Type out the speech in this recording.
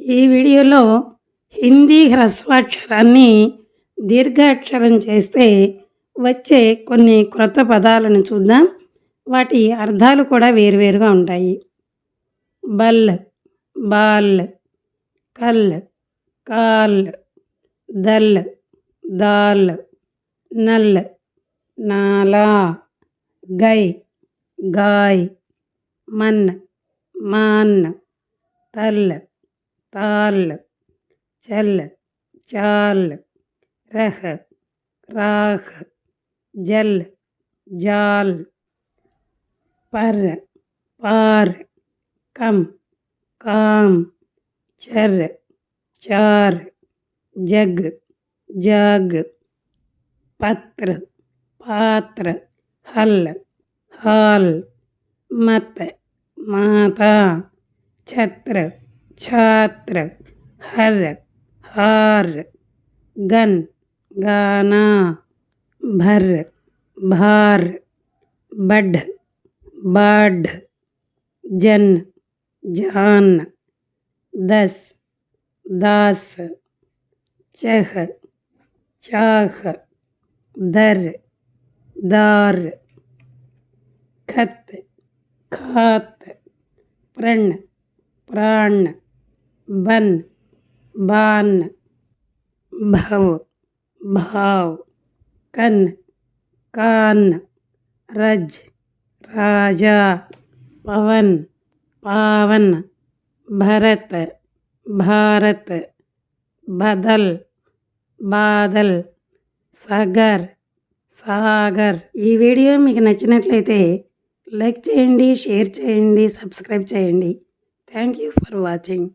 ఈ వీడియోలో హిందీ హ్రస్వాక్షరాన్ని దీర్ఘాక్షరం చేస్తే వచ్చే కొన్ని క్రొత్త పదాలను చూద్దాం. వాటి అర్థాలు కూడా వేరువేరుగా ఉంటాయి. బల్ బాల్ కల్ కాల్ దల్ దాల్ నల్ నాలా గై గాయ్ మన్ మాన్ తల్. ताल चल चाल रह राख जल जाल पर पार कम काम चर चार जग जाग पत्र पात्र हल हाल मत माता छत्र छात्र हर हार गन गाना, भर, भार, बढ़, बाढ़, जन, जान, दस, दास, चह, चाह, दर, दार, खत, खात, प्रण, प्राण బన్ బాన్ భవ్ భావ్ కన్ కాన్ రజ్ రాజా పవన్ పావన్ భరత్ భారత్ బదల్ బాదల్ సాగర్ సాగర్. ఈ వీడియో మీకు నచ్చినట్లయితే లైక్ చేయండి షేర్ చేయండి సబ్స్క్రైబ్ చేయండి. Thank you for watching.